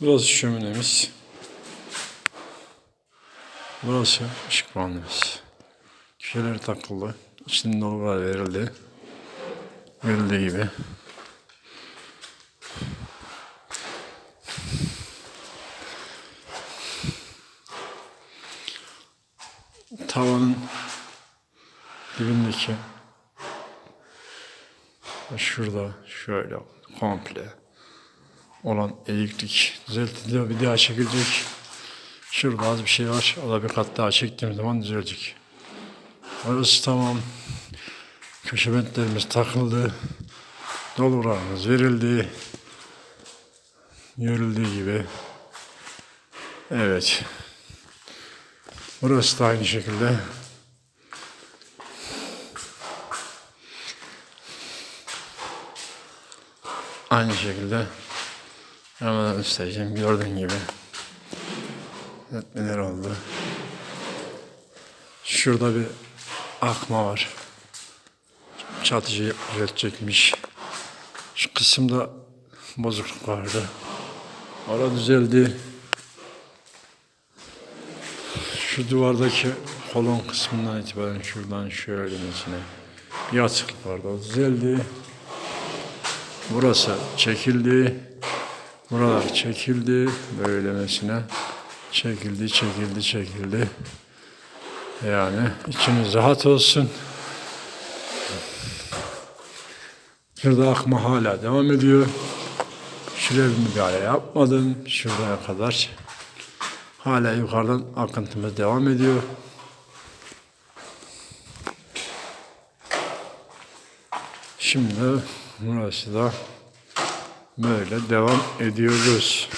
Burası şöminemiz. Burası ışık bandımız. Köşeleri takıldı. İçinde dolgular verildi. Verildiği gibi. Tavanın dibindeki şurada şöyle komple olan eğiklik düzeltildi. Bir daha çekilecek. Şurada az bir şey var. O da bir kat daha çektiğim zaman düzelecek. Orası tamam. Köşe bentlerimiz takıldı. Dolgularımız verildi. Görüldüğü gibi. Evet. Burası da aynı şekilde. Aynı şekilde hemen göstereceğim. Gördüğün gibi. Netmeler oldu. Şurada bir akma var. Çatıcı üretecekmiş. Şu kısımda bozukluk vardı. Ara düzeldi. Şu duvardaki kolon kısmından itibaren şuradan şöyle mesela bir açıklık vardı. O düzeldi. Burası çekildi. Buralar çekildi. Böylemesine çekildi, çekildi, çekildi. Yani içiniz rahat olsun. Şurada akma hala devam ediyor. Şuraya bir müdahale yapmadım. Şuraya kadar. Hala yukarıdan akıntımız devam ediyor. Şimdi burası da böyle devam ediyoruz.